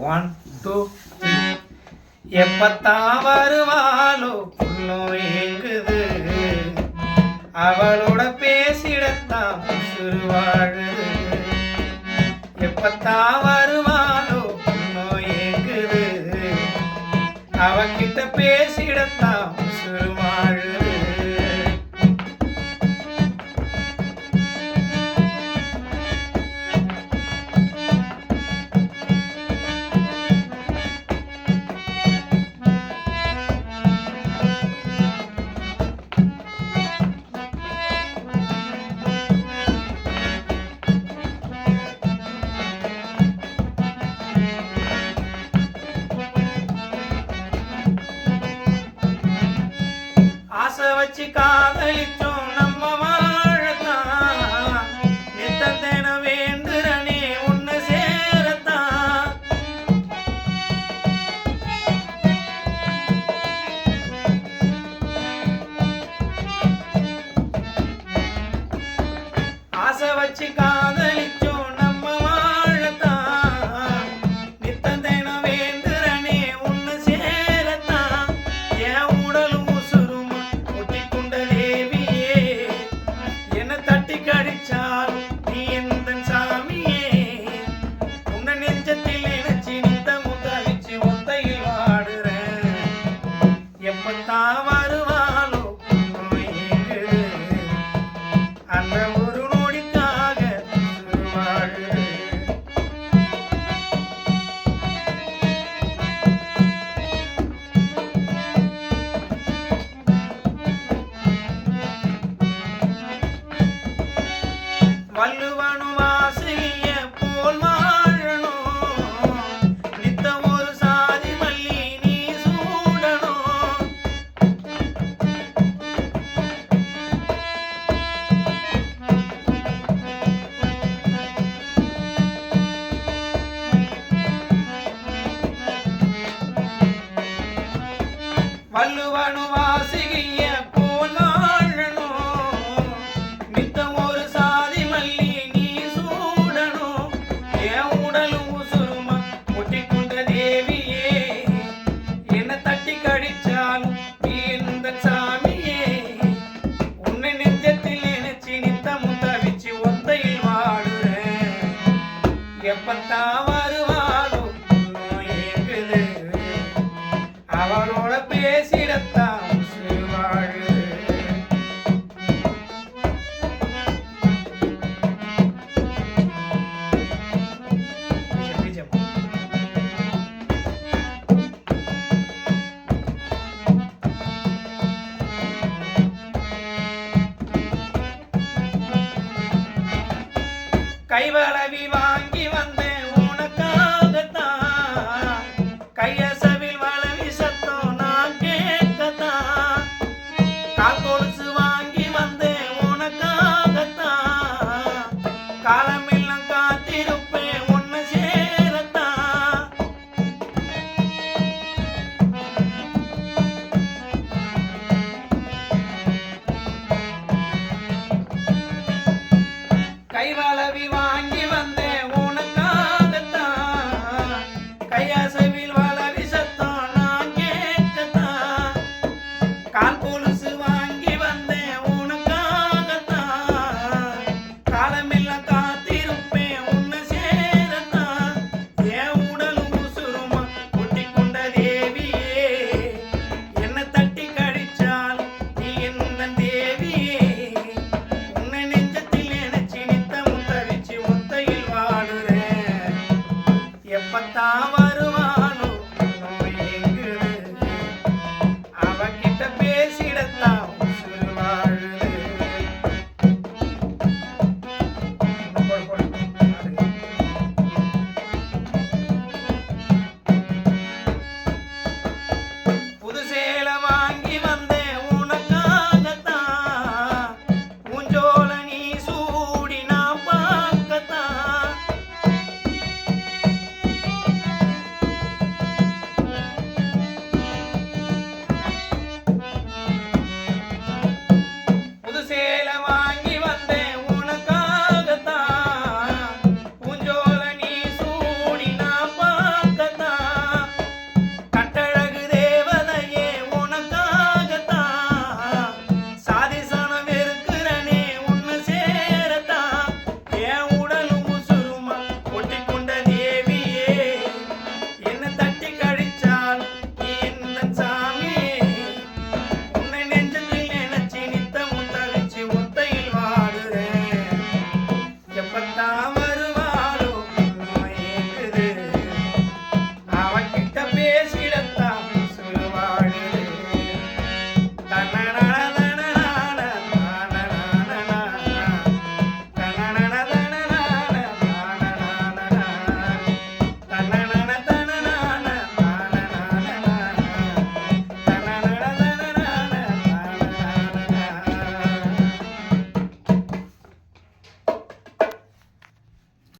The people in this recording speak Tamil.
ஒன் டூ எப்பத்தான் வருவாளோ புள்ளோ ஏங்குது. அவளோட பேசிடத்தான் உசுறு வாழுது. எப்பத்தான் வருவாளோ புள்ளோ ஏங்குது. அவகிட்ட பேசிடத்தான் உசுறு வச்சு காதலிச்சோம் நம்ம வாழத்தான் நித்தத்தேன வேண்டுறனே உன்னை சேரத்தான். ஆசை வச்சு bathroom வள்ளுவனும் வாசிய போல் வாழணும் ஒரு சாதி மல்லி நீ சூடணும் என் உடலும் உசுருமா ஒட்டிக்கொண்ட தேவியே என்ன தட்டி கடிச்சாலும் நீ இந்த சாமியே. உன்னை நெஞ்சத்தில் நினைச்சு நித்தமும் தவிச்சு ஒத்தையில் எப்பத்தான் கைவளவி வா